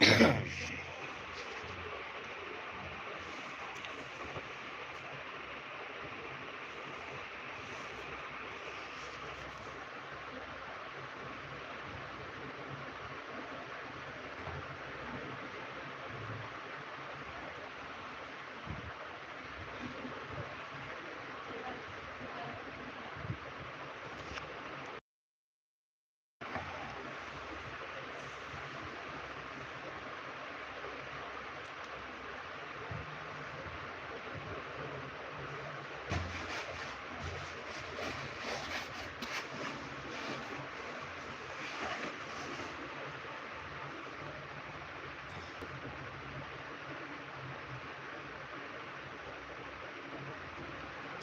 Yeah.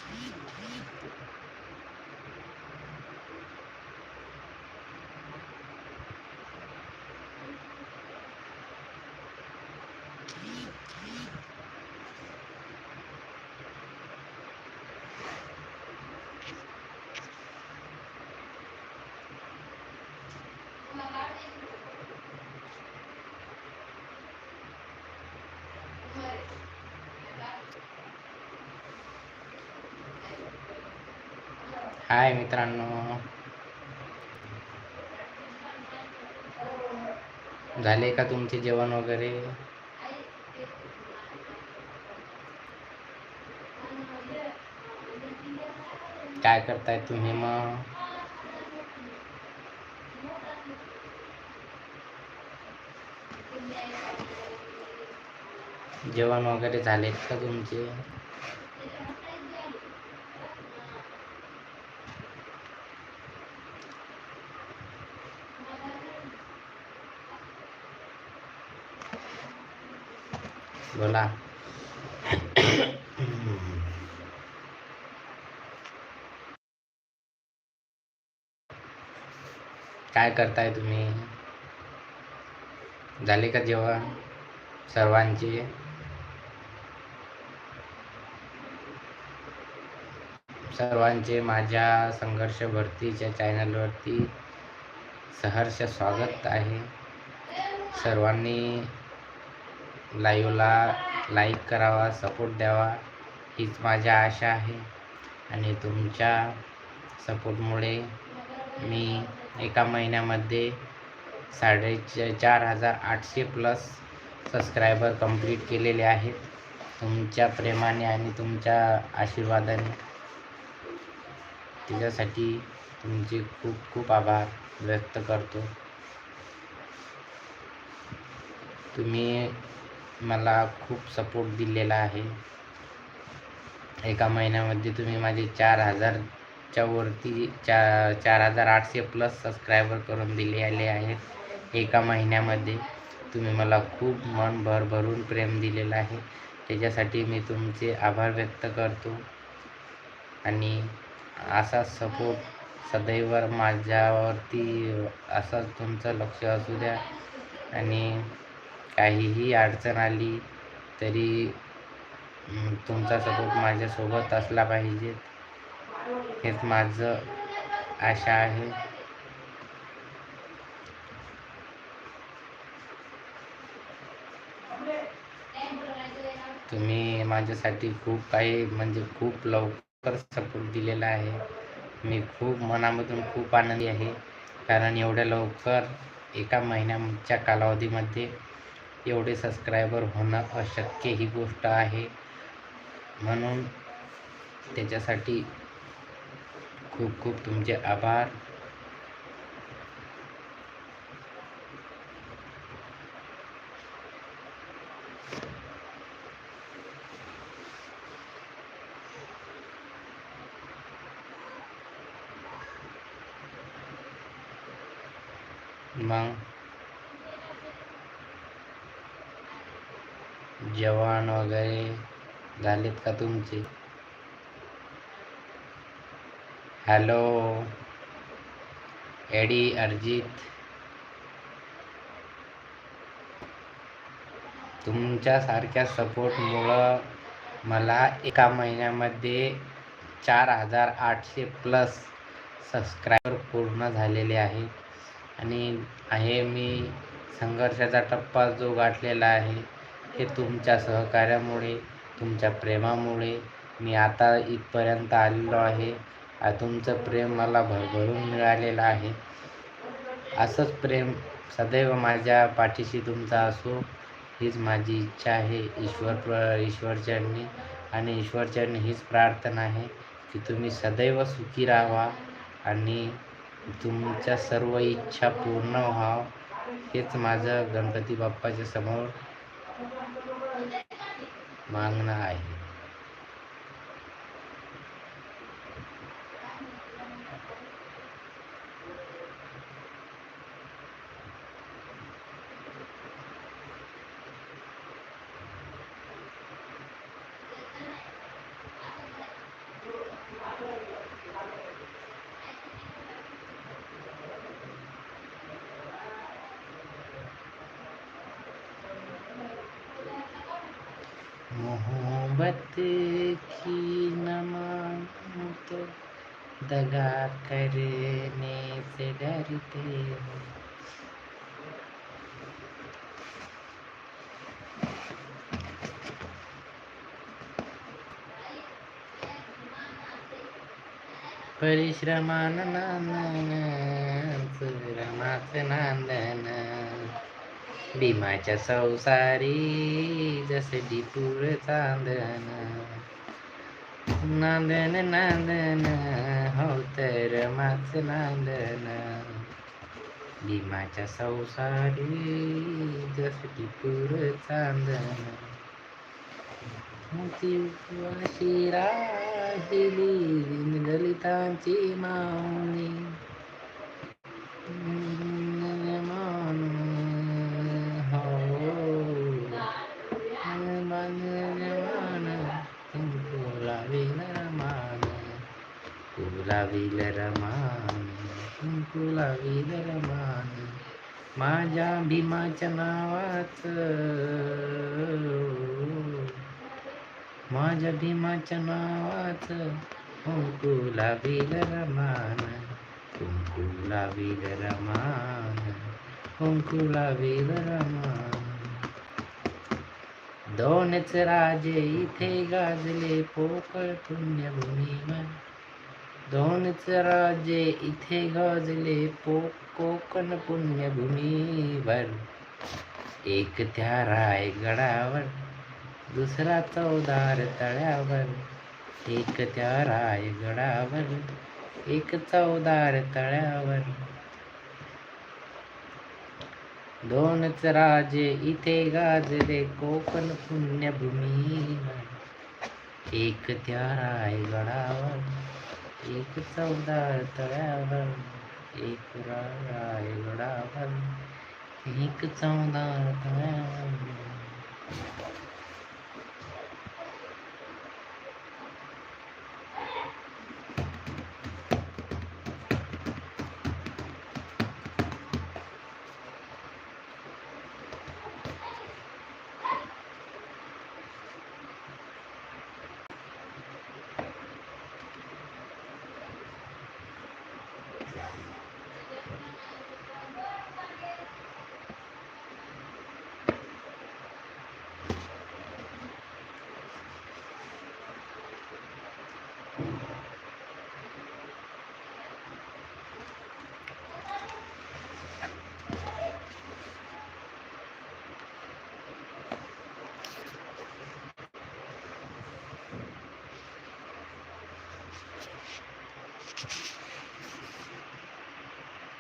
Yeah. हाय मित्रांनो झाले का तुमचे जेवण वगैरे काय करताय तुम्ही मग जेवण वगैरे झाले का तुमचे बोला. काय करताय तुम्ही? झाले का जेवण सर्वांचे? सर्वांचे माझ्या संघर्ष भरतीच्या चॅनलवरती सहर्ष स्वागत आहे. सर्वांनी लाईव्हला लाईक करावा सपोर्ट द्यावा हीच माझ्या आशा आहे. आणि तुमच्या सपोर्टमुळे मी एका महिन्यामध्ये साडे चार हजार आठशे प्लस सबस्क्रायबर कंप्लीट केलेले आहेत. तुमच्या प्रेमाने आणि तुमच्या आशीर्वादाने. त्याच्यासाठी तुमचे खूप खूप आभार व्यक्त करतो. तुम्ही मला खूप सपोर्ट दिलेला आहे. एका महिन्यामध्ये तुम्ही माझे चार हजारच्या वरती चा चार हजार आठशे प्लस सबस्क्रायबर करून दिले आले आहेत. एका महिन्यामध्ये तुम्ही मला खूप मन भरभरून प्रेम दिलेलं आहे. त्याच्यासाठी मी तुमचे आभार व्यक्त करतो. आणि असा सपोर्ट सदैव माझ्यावरती असंच तुमचं लक्ष असू द्या. आणि काहीही अडचण आली तरी तुमचा सपोर्ट माझ्यासोबत असला पाहिजे. हेच माझं आशा आहे. तुम्ही माझ्यासाठी खूप काही म्हणजे खूप लवकर सपोर्ट दिलेला आहे. मी खूप मनामधून खूप आनंदी आहे. कारण एवढ्या लवकर एका महिन्याच्या कालावधीमध्ये एवढे सबस्क्रायबर होणं अशक्य ही गोष्ट आहे. म्हणून त्याच्यासाठी खूप खूप तुमचे आभार. मग जेवण वगैरे झालेत का तुमचे? हॅलो एडी अर्जित तुमच्यासारख्या सपोर्टमुळं मला एका महिन्यामध्ये चार हजार आठशे प्लस सबस्क्रायबर पूर्ण झालेले आहे. आणि आहे मी संघर्षाचा टप्पा जो गाठलेला आहे. हे तुमच्या सहकार्यामुळे तुमच्या प्रेमामुळे मी आता इथपर्यंत आलेलो आहे. तुमचं प्रेम मला भरभरून मिळालेलं आहे. असंच प्रेम सदैव माझ्या पाठीशी तुमचा असो हीच माझी इच्छा आहे. ईश्वर प्र ईश्वरचरणी आणि ईश्वरचरणी हीच प्रार्थना आहे की तुम्ही सदैव सुखी राहावा आणि तुमच्या सर्व इच्छा पूर्ण व्हावं. हेच माझं गणपती बाप्पाच्या समोर मागणं आहे. मोहब्बत की नमात दगा करने से डरते हो। परिश्रमान नांदन रमाच नांदन भीमाच्या संसारी जस डिपूळ चांदन. नांदन नांदन हो तर माच नांदन. भीमाच्या संसारी जस डिपूळ चांदन. ती वाशी राहिली दलितांची माऊनी तुला रमान माझ्या भीमाच्या नावाचं माझ्या भीमाच्या नावाचं कुंकुला हो विदरमान कुंकुला विदरमान रमान हो कुंकुला विदरमान रमान दोनच राजे इथे गाजले पोकळ पुण्यभूमीवर. दोनच राजे इथे गाजले पो कोकण पुण्यभूमीवर एक त्या रायगडावर दुसरा चौदार तळ्यावर. एक त्या रायगडावर एक चौदार तळ्यावर. दोनच राजे इथे गाजले कोकण पुण्यभूमीवर एक त्या रायगडावर एक चौदार तळ्यावर एक रायगडावर एक चौदार तळ्यावर